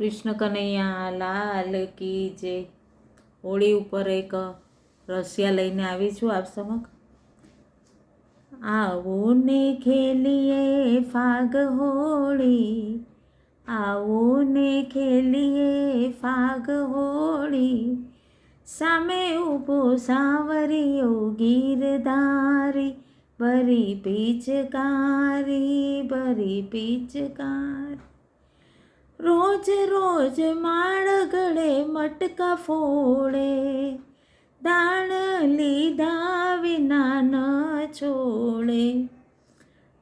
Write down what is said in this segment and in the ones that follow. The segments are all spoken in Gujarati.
કૃષ્ણ કનૈયા લાલ કી જે હોળી ઉપર એક રસિયા લઈને આવી છું આપ સમક્ષ. આવો ને ખેલીએ ફાગ હોળી આવો ને ખેલીએ ફાગ હોળી, સામે ઊભો સાવરિયો ગીરધારી ભરી પીચકારી, ભરી પિચકારી. રોજ રોજ માળ ગળે મટકા ફોડે. દાણ લીધા વિના ન છોડે.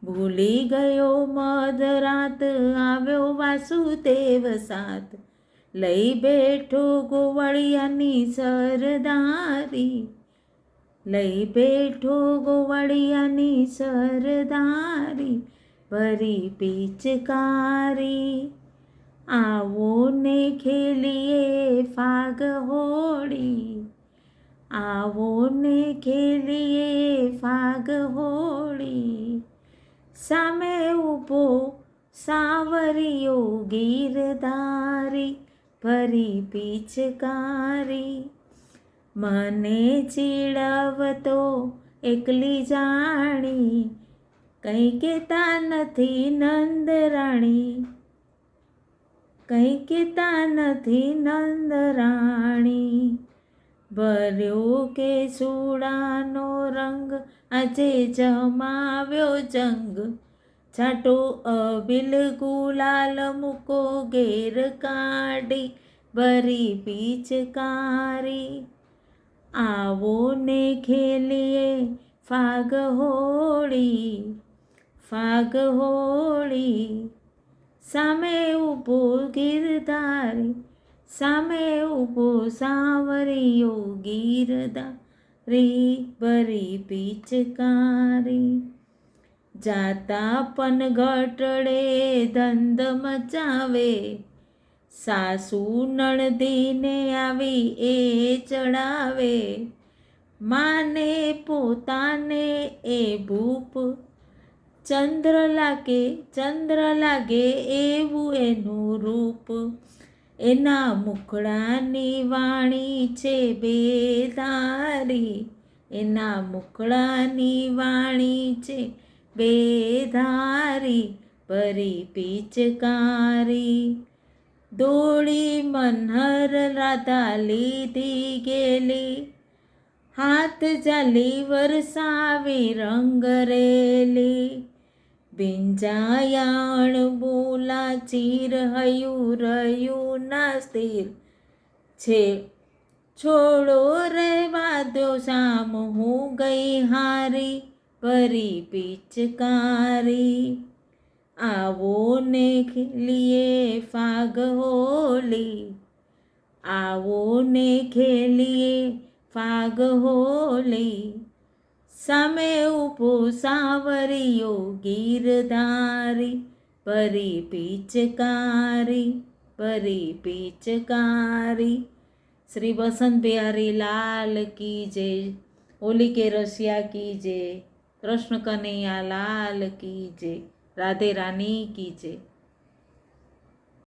ભૂલી ગયો મધરાત આવ્યો વાસુદેવ સાથ. લઈ બેઠો ગોવાળિયાની સરદારી. લઈ બેઠો ગોવાળિયાની સરદારી. ભરી પિચકારી. આવો ને ખેલીએ ફાગ હોળી આવો ને ખેલીએ ફાગ હોળી સામે ઊભો સાવરિયો ગીરધારી ભરી પિચકારી મને ચીડવતો એકલી જાણી કંઈ કહેતા નથી નંદરાણી કંઈ કહેતા નથી નંદરાણી. ભર્યો કે સુડાનો રંગ આજે જમાવ્યો જંગ. છાટો અબિલ ગુલાલ મૂકો ઘેર કાઢી, ભરી પીચકારી આવો ને ખેલીએ ફાગ હોળી ફાગ હોળી. સામે ઊભો ગીરધારી સામે ઊભો સાવરિયો ગીરધારી ભરી પિચકારી. જાતા પનઘટડે ધંધ મચાવે, સાસુ નણદીને આવી એ ચડાવે. માને પોતાને એ ભૂપ ચંદ્ર લાગે ચંદ્ર લાગે એવું એનું રૂપ. એના મુકડાની વાણી છે બેધારી. એના મુકડાની વાણી છે બેધારી ભરી પિચકારી દોડી મનહર રાધા લીધી ગેલી હાથ જાલી વરસાવી રંગ રેલી બિંજાયાણ બોલા ચીર હયું રહ્યું ના સ્થિર. છે, છોડો રહેવા દો શામ, હું ગઈ હારી ભરી પિચકારી. આવો ને ખેલીએ ફાગ હોલી. આવો ને ખેલીએ ફાગ હોલી. સામે ઊભો સાવરિયો ગીરધારી ભરી પિચકારી ભરી પિચકારી. શ્રી વસંત બિહારી લાલ કી જે હોલી કે રસિયા કી જે કૃષ્ણ કનૈયા લાલ કી જે રાધે રાની કી જય.